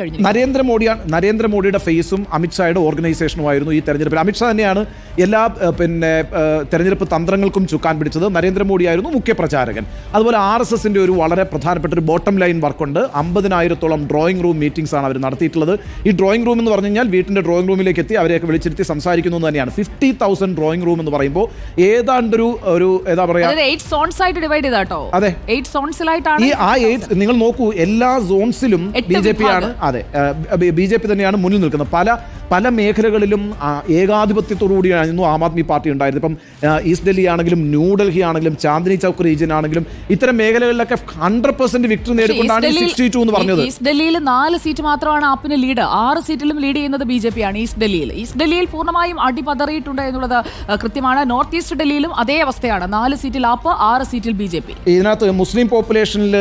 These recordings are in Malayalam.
നരേന്ദ്രമോദിയാണ് നരേന്ദ്രമോദിയുടെ ഫേസും അമിത്ഷായുടെ ഓർഗനൈസേഷനുമായിരുന്നു ഈ തെരഞ്ഞെടുപ്പിൽ. അമിത്ഷാ തന്നെയാണ് എല്ലാ പിന്നെ തെരഞ്ഞെടുപ്പ് തന്ത്രങ്ങൾക്കും ചുക്കാൻ പിടിച്ചത്. നരേന്ദ്രമോദിയായിരുന്നു മുഖ്യ പ്രചാരകൻ അതുപോലെ ആർ എസ് എസിന്റെ ഒരു വളരെ പ്രധാനപ്പെട്ട ഒരു ബോട്ടം ലൈൻ വർക്കുണ്ട് അമ്പതിനായിരത്തോളം ഡ്രോയിങ് റൂം മീറ്റിംഗ്സ് ആണ് അവർ നടത്തിയിട്ടുള്ളത്. ഈ ഡ്രോയിങ് റൂം എന്ന് പറഞ്ഞു കഴിഞ്ഞാൽ വീട്ടിന്റെ ഡ്രോയിങ് റൂമിലേക്ക് എത്തി അവരെയൊക്കെ വിളിച്ചിരുത്തി സംസാരിക്കുന്നു എന്ന് തന്നെയാണ്. ഫിഫ്റ്റി തൗസൻഡ് ഡ്രോയിങ് റൂം എന്ന് പറയുമ്പോൾ ഏതാണ്ടൊരു ഒരു ഏതാ പറയാ? അതായത് എയ്റ്റ് സോൺസ് ഡിവൈഡ് ചെയ്താട്ടോ. അതെ. ഈ ആ എയ്റ്റ് നിങ്ങൾ നോക്കൂ എല്ലാ സോൺസിലും ബി ജെ പി ആണ്. അതെ ബി ജെ പി തന്നെയാണ് മുന്നിൽ നിൽക്കുന്നത്. പല പല മേഖലകളിലും ഏകാധിപത്യത്തോടുകൂടിയായിരുന്നു ആം ആദ്മി പാർട്ടി ഉണ്ടായിരുന്നത് ഇപ്പം ഈസ്റ്റ് ഡൽഹി ആണെങ്കിലും ന്യൂഡൽഹി ആണെങ്കിലും ചാന്ദിനി ചൗക്ക് റീജിയൻ ആണെങ്കിലും ഇത്തരം മേഖലകളിലൊക്കെ ഹൺഡ്രഡ് പെർസെന്റ് വിക്ടറി നേടിക്കൊണ്ടാണ് സിക്സ്റ്റി ടു എന്ന് പറഞ്ഞത്. ഈസ്റ്റ് ഡൽഹിയിൽ നാല് സീറ്റ് മാത്രമാണ് ആപ്പിന് ലീഡ് ആറ് സീറ്റിലും ലീഡ് ചെയ്യുന്നത് ബി ജെ പി ആണ് ഈസ്റ്റ് ഡൽഹിയിൽ. ഈസ്റ്റ് ഡൽഹിയിൽ പൂർണമായും അടിപതറിയിട്ടുണ്ട് എന്നുള്ളത് കൃത്യമാണ്. നോർത്ത് ഈസ്റ്റ് ഡൽഹിയിലും അതേ അവസ്ഥയാണ്. നാല് സീറ്റിൽ ആപ്പ് ആറ് സീറ്റിൽ ബി ജെ പി. ഇതിനകത്ത് മുസ്ലിം പോപ്പുലേഷനിൽ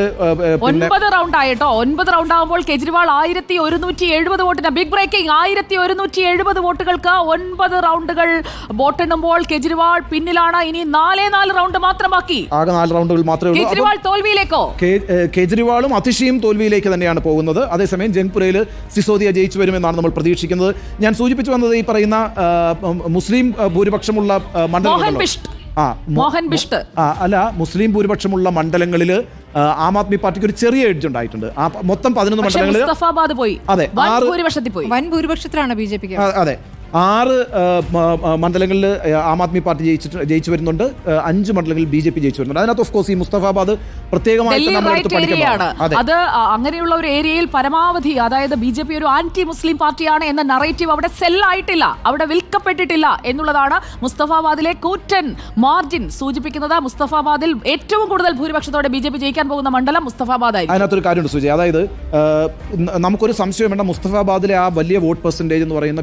ഒൻപത് റൗണ്ട് ആയിട്ടോ ഒൻപത് റൗണ്ട് ആകുമ്പോൾ കെജ്രിവാൾ ആയിരത്തി ഒരുന്നൂറ്റി എഴുപത് വോട്ടിന് ബിഗ് ബ്രേക്കിംഗ് ആയിരത്തി ഒരുന്നൂറ്റി എഴുപത് വോട്ടുകൾക്ക് ഒൻപത് റൗണ്ടുകൾ. വോട്ടെണ്ണുമ്പോൾ കെജ്രിവാൾ പിന്നിലാണ്. ഇനി നാലേ നാല് റൗണ്ട് മാത്രം ബാക്കി ആകെ നാല് റൗണ്ടുകൾ മാത്രമേ ഉള്ളൂ. കെജ്രിവാൾ തോൽവിയിലേക്കോ? കെജ്രിവാളും അതിഷിയും തോൽവിയിലേക്ക് തന്നെയാണ് പോകുന്നത്. അതേസമയം ജംഗ്പുരയിൽ സിസോദിയ ജയിച്ചു വരുമെന്നാണ് നമ്മൾ പ്രതീക്ഷിക്കുന്നത്. ഞാൻ സൂചിപ്പിച്ചു വന്നത് ഈ പറയുന്ന മുസ്ലിം ഭൂരിപക്ഷമുള്ള മണ്ഡലം ആ മോഹൻ ബിഷ്ട്. ആ, അല്ല മുസ്ലിം ഭൂരിപക്ഷമുള്ള മണ്ഡലങ്ങളിൽ ആം ആദ്മി പാർട്ടിക്ക് ഒരു ചെറിയ എഡ്ജ് ഉണ്ടായിട്ടുണ്ട്. മൊത്തം പതിനൊന്ന് മണ്ഡലങ്ങളിൽ പോയി. അതെ, ഭൂരിപക്ഷത്തിൽ പോയി. വൻ ഭൂരിപക്ഷത്തിലാണ് ബി ജെ പി അതെ. ആറ് മണ്ഡലങ്ങളിൽ ആം ആദ്മി പാർട്ടി ജയിച്ചിട്ട് ജയിച്ചു വരുന്നുണ്ട്. അഞ്ച് മണ്ഡലങ്ങളിൽ ബി ജെ പി ജയിച്ചു വരുന്നുണ്ട്. അതിനകത്ത് ഓഫ് കോഴ്സ് ഈ മുസ്തഫാബാദ് പ്രത്യേകമായിട്ട് അതെ. അങ്ങനെയുള്ള ഒരു ഏരിയയിൽ പരമാവധി അതായത് ബി ജെ പി ഒരു ആന്റി മുസ്ലിം പാർട്ടിയാണ് എന്ന നറേറ്റീവ് അവിടെ സെല്ലായിട്ടില്ല അവിടെ വിൽക്കപ്പെട്ടിട്ടില്ല എന്നുള്ളതാണ് മുസ്തഫാബാദിലെ കൂറ്റൻ മാർജിൻ സൂചിപ്പിക്കുന്നത്. മുസ്തഫാബാദിൽ ഏറ്റവും കൂടുതൽ ഭൂരിപക്ഷത്തോടെ ബി ജെ പി ജയിക്കാൻ പോകുന്ന മണ്ഡലം മുസ്തഫാബാദ് ആയിരിക്കും അതിനകത്തൊരു കാര്യമുണ്ട് സൂചി അതായത് നമുക്കൊരു സംശയം വേണ്ട. മുസ്തഫാബാദിലെ ആ വലിയ വോട്ട് പെർസെന്റേജ് എന്ന് പറയുന്ന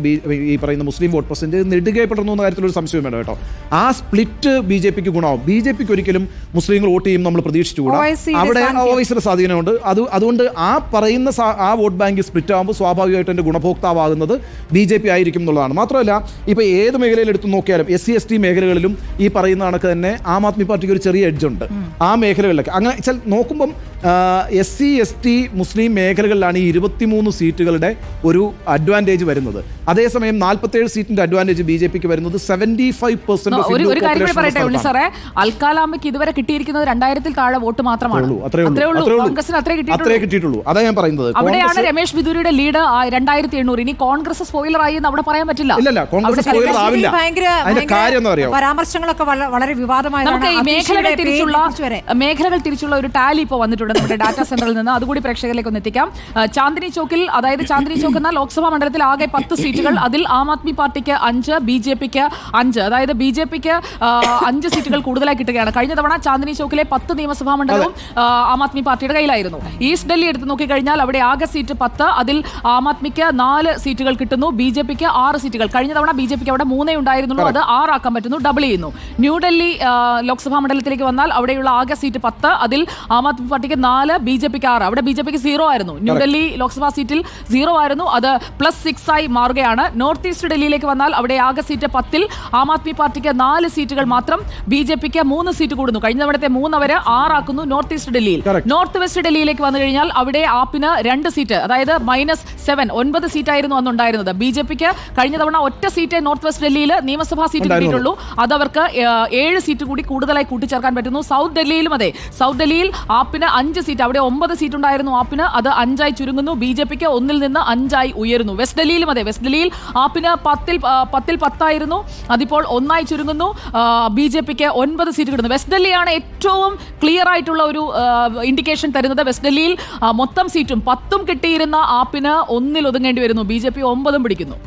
ഈ പറയുന്ന മുസ്ലിം വോട്ട് പെർസെന്റേജ് നെടുകെ പടർന്നു എന്ന കാര്യത്തിലൊരു സംശയം വേണം കേട്ടോ. ആ സ്പ്ലിറ്റ് ബി ജെ പിക്ക് ഗുണമാവും. ബി ജെ പിക്ക് ഒരിക്കലും മുസ്ലിങ്ങൾ വോട്ട് ചെയ്യും നമ്മൾ പ്രതീക്ഷിച്ചുകൂടാ. അവിടെ. ഓവൈസിയുടെ സ്വാധീനമുണ്ട്. അത് അതുകൊണ്ട് ആ പറയുന്ന ആ വോട്ട് ബാങ്ക് സ്പ്ലിറ്റ് ആകുമ്പോൾ സ്വാഭാവികമായിട്ട് എന്റെ ഗുണഭോക്താവാകുന്നത് ബി ജെ പി ആയിരിക്കും എന്നുള്ളതാണ്. മാത്രമല്ല ഇപ്പോൾ ഏത് മേഖലയിൽ എടുത്തു നോക്കിയാലും എസ് സി എസ് ടി മേഖലകളിലും ഈ പറയുന്ന കണക്ക് തന്നെ ആം ആദ്മി പാർട്ടിക്ക് ഒരു ചെറിയ എഡ്ജ് ഉണ്ട്. ആ മേഖലകളിലൊക്കെ. അങ്ങനെ ചില നോക്കുമ്പം S C S T Muslim മേഖലകളിലാണ് ഈ ഇരുപത്തിമൂന്ന് സീറ്റുകളുടെ ഒരു അഡ്വാന്റേജ് വരുന്നത്. അതേസമയം നാൽപ്പത്തേഴ് സീറ്റിന്റെ അഡ്വാന്റേജ് ബി ജെ പിക്ക് വരുന്നത് സെവന്റി ഫൈവ് പെർസെന്റ് സാറേ. അൽക്കാലാമയ്ക്ക് ഇതുവരെ കിട്ടിയിരിക്കുന്നത് രണ്ടായിരത്തിൽ താഴെ വോട്ട് മാത്രമാണ്. അത്രേ കിട്ടിയിട്ടുള്ളൂ. അതാ ഞാൻ പറയുന്നത്. അവിടെയാണ് രമേശ് ബിദൂരിയുടെ ലീഡ് രണ്ടായിരത്തി എണ്ണൂറ് ഇനി കോൺഗ്രസ് സ്പോയിലർ ആയി എന്ന് അവിടെ പറയാൻ പറ്റില്ല. ഇല്ല കോൺഗ്രസ് സ്പോയിലർ ആവില്ല. ഭയങ്കര അതിന്റെ കാര്യം എന്താ അറിയാമോ പരാമർശങ്ങളൊക്കെ വളരെ വിവാദമായ മേഖലകൾ തിരിച്ചുള്ള. മേഖലകൾ തിരിച്ചുള്ള ഒരു ടാലി ഇപ്പോൾ വന്നിട്ടുണ്ട്. നമ്മുടെ ഡാറ്റാ സെന്ററിൽ നിന്ന് അതുകൂടി പ്രേക്ഷകരിലേക്ക് ഒന്ന് എത്തിക്കാം ചാന്ദിനി ചോക്കിൽ അതായത് ചാന്ദിനി ചോക്ക് എന്ന ലോക്സഭാ മണ്ഡലത്തിൽ ആകെ പത്ത് സീറ്റുകൾ. അതിൽ ആം ആദ്മി പാർട്ടിക്ക് അഞ്ച് ബി ജെ പിക്ക് അഞ്ച്. അതായത് ബി ജെ പിക്ക് അഞ്ച് സീറ്റുകൾ കൂടുതലായി കിട്ടുകയാണ്. കഴിഞ്ഞ തവണ ചാന്ദിനി ചോക്കിലെ പത്ത് നിയമസഭാ മണ്ഡലവും ആ, ആദ്മി പാർട്ടിയുടെ കയ്യിലായിരുന്നു. ഈസ്റ്റ് ഡൽഹി എടുത്ത് നോക്കിക്കഴിഞ്ഞാൽ അവിടെ ആകെ സീറ്റ് പത്ത് അതിൽ ആം ആദ്മിക്ക് നാല് സീറ്റുകൾ കിട്ടുന്നു ബി ജെ പിക്ക് ആറ് സീറ്റുകൾ. കഴിഞ്ഞ തവണ ബി ജെ പിക്ക് അവിടെ മൂന്നേ ഉണ്ടായിരുന്നുള്ളൂ അത്. ആറാക്കാൻ പറ്റുന്നു ഡബിൾ ചെയ്യുന്നു. ന്യൂഡൽഹി ലോക്സഭാ മണ്ഡലത്തിലേക്ക് വന്നാൽ അവിടെയുള്ള ആകെ സീറ്റ് പത്ത് അതിൽ ആം ആദ്മി പാർട്ടിക്ക് നാല് ബി ജെ പിക്ക് ആറ്. അവിടെ ബി ജെ പിക്ക് സീറോ ആയിരുന്നു. ന്യൂഡൽഹി ലോക്സഭാ സീറ്റിൽ സീറോ ആയിരുന്നു. അത് പ്ലസ് സിക്സ് ആയി മാറുകയാണ്. നോർത്ത് ഈസ്റ്റ് ഡൽഹിയിലേക്ക് വന്നാൽ അവിടെ ആകെ സീറ്റ് പത്തിൽ. ആം ആദ്മി പാർട്ടിക്ക് നാല് സീറ്റുകൾ മാത്രം. ബി ജെ പിക്ക് മൂന്ന് സീറ്റ് കൂടുന്നു. കഴിഞ്ഞ തവണത്തെ മൂന്ന് അവർ ആറാക്കുന്നു നോർത്ത് ഈസ്റ്റ് ഡൽഹിയിൽ. നോർത്ത് വെസ്റ്റ് ഡൽഹിയിലേക്ക് വന്നു കഴിഞ്ഞാൽ അവിടെ ആപ്പിന് രണ്ട് സീറ്റ്. അതായത് മൈനസ് സെവൻ ഒൻപത് സീറ്റായിരുന്നു അന്നുണ്ടായിരുന്നത്. ബി ജെ പിക്ക് കഴിഞ്ഞ തവണ ഒറ്റ സീറ്റ് നോർത്ത് വെസ്റ്റ് ഡൽഹിയിൽ നിയമസഭാ സീറ്റ്. കിട്ടിയിട്ടുള്ളൂ. അത് അവർക്ക് ഏഴ് സീറ്റ് കൂടി കൂടുതലായി കൂട്ടിച്ചേർക്കാൻ പറ്റുന്നു. സൗത്ത് ഡൽഹിയിലും അതെ. സൗത്ത് ഡൽഹിയിൽ ആപ്പിന് അഞ്ച് സീറ്റ് അവിടെ ഒമ്പത് സീറ്റ് ഉണ്ടായിരുന്നു ആപ്പിന്. അത് അഞ്ചായി ചുരുങ്ങുന്നു. ബി ജെ പിക്ക് ഒന്നിൽ നിന്ന് അഞ്ചായി ഉയരുന്നു. വെസ്റ്റ് ഡൽഹിയിലും അതെ വെസ്റ്റ് ഡൽഹിയിൽ ആപ്പിന് പത്തിൽ പത്തിൽ പത്തായിരുന്നു. അതിപ്പോൾ ഒന്നായി ചുരുങ്ങുന്നു. ബി ജെ പിക്ക് ഒൻപത് സീറ്റ് കിട്ടുന്നു. വെസ്റ്റ് ഡൽഹിയാണ് ഏറ്റവും ക്ലിയർ ആയിട്ടുള്ള ഒരു ഇൻഡിക്കേഷൻ തരുന്നത്. വെസ്റ്റ് ഡൽഹിയിൽ മൊത്തം സീറ്റും പത്തും കിട്ടിയിരുന്ന ആപ്പിന് ഒന്നിൽ ഒതുങ്ങേണ്ടി വരുന്നു. ബി ജെ പി ഒമ്പതും പിടിക്കുന്നു.